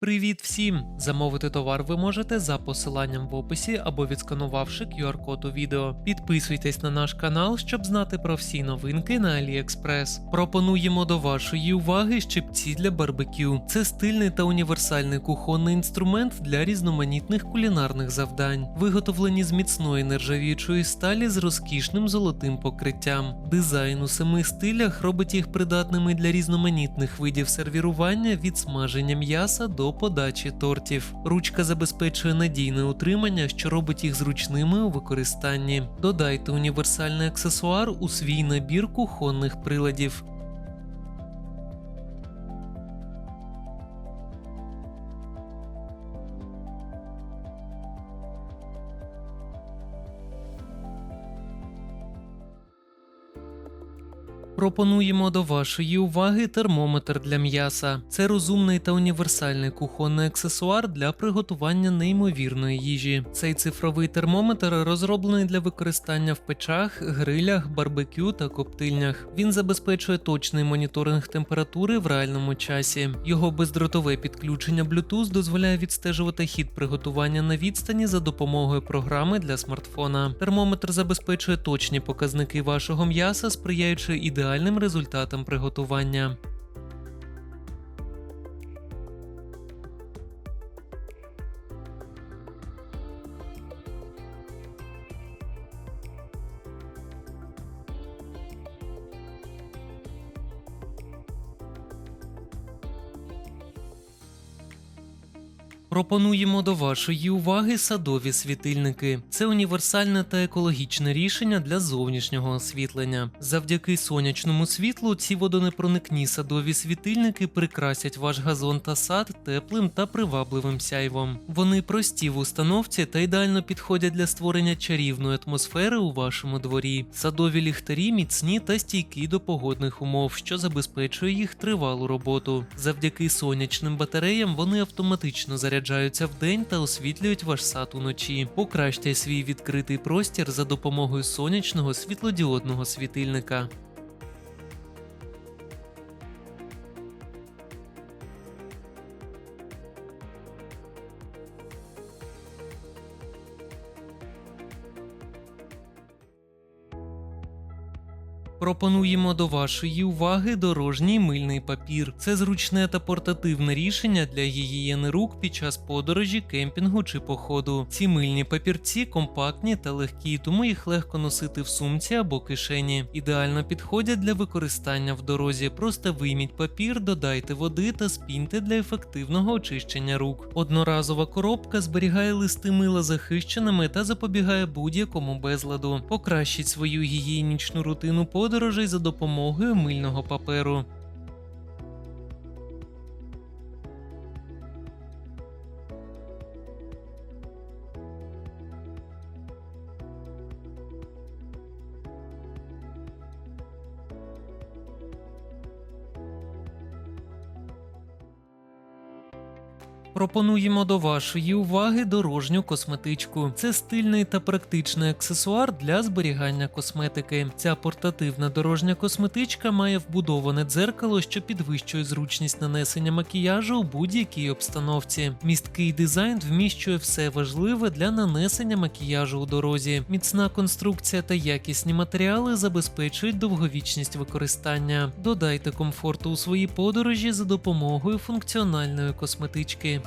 Привіт всім! Замовити товар ви можете за посиланням в описі або відсканувавши QR-код у відео. Підписуйтесь на наш канал, щоб знати про всі новинки на AliExpress. Пропонуємо до вашої уваги щипці для барбекю. Це стильний та універсальний кухонний інструмент для різноманітних кулінарних завдань, виготовлені з міцної нержавіючої сталі з розкішним золотим покриттям. Дизайн у семи стилях робить їх придатними для різноманітних видів сервірування від смаження м'яса до подачі тортів. Ручка забезпечує надійне утримання, що робить їх зручними у використанні. Додайте універсальний аксесуар у свій набір кухонних приладів. Пропонуємо до вашої уваги термометр для м'яса. Це розумний та універсальний кухонний аксесуар для приготування неймовірної їжі. Цей цифровий термометр розроблений для використання в печах, грилях, барбекю та коптильнях. Він забезпечує точний моніторинг температури в реальному часі. Його бездротове підключення Bluetooth дозволяє відстежувати хід приготування на відстані за допомогою програми для смартфона. Термометр забезпечує точні показники вашого м'яса, сприяючи ідеальним результатом приготування. Пропонуємо до вашої уваги садові світильники. Це універсальне та екологічне рішення для зовнішнього освітлення. Завдяки сонячному світлу ці водонепроникні садові світильники прикрасять ваш газон та сад теплим та привабливим сяйвом. Вони прості в установці та ідеально підходять для створення чарівної атмосфери у вашому дворі. Садові ліхтарі міцні та стійкі до погодних умов, що забезпечує їх тривалу роботу. Завдяки сонячним батареям вони автоматично заряджаються вдень та освітлюють ваш сад уночі. Покращте свій відкритий простір за допомогою сонячного світлодіодного світильника. Пропонуємо до вашої уваги дорожній мильний папір. Це зручне та портативне рішення для гігієни рук під час подорожі, кемпінгу чи походу. Ці мильні папірці компактні та легкі, тому їх легко носити в сумці або кишені. Ідеально підходять для використання в дорозі. Просто вийміть папір, додайте води та спіньте для ефективного очищення рук. Одноразова коробка зберігає листи мила захищеними та запобігає будь-якому безладу. Покращіть свою гігієнічну рутину подорожей за допомогою мильного паперу. Пропонуємо до вашої уваги дорожню косметичку. Це стильний та практичний аксесуар для зберігання косметики. Ця портативна дорожня косметичка має вбудоване дзеркало, що підвищує зручність нанесення макіяжу у будь-якій обстановці. Місткий дизайн вміщує все важливе для нанесення макіяжу у дорозі. Міцна конструкція та якісні матеріали забезпечують довговічність використання. Додайте комфорту у своїй подорожі за допомогою функціональної косметички.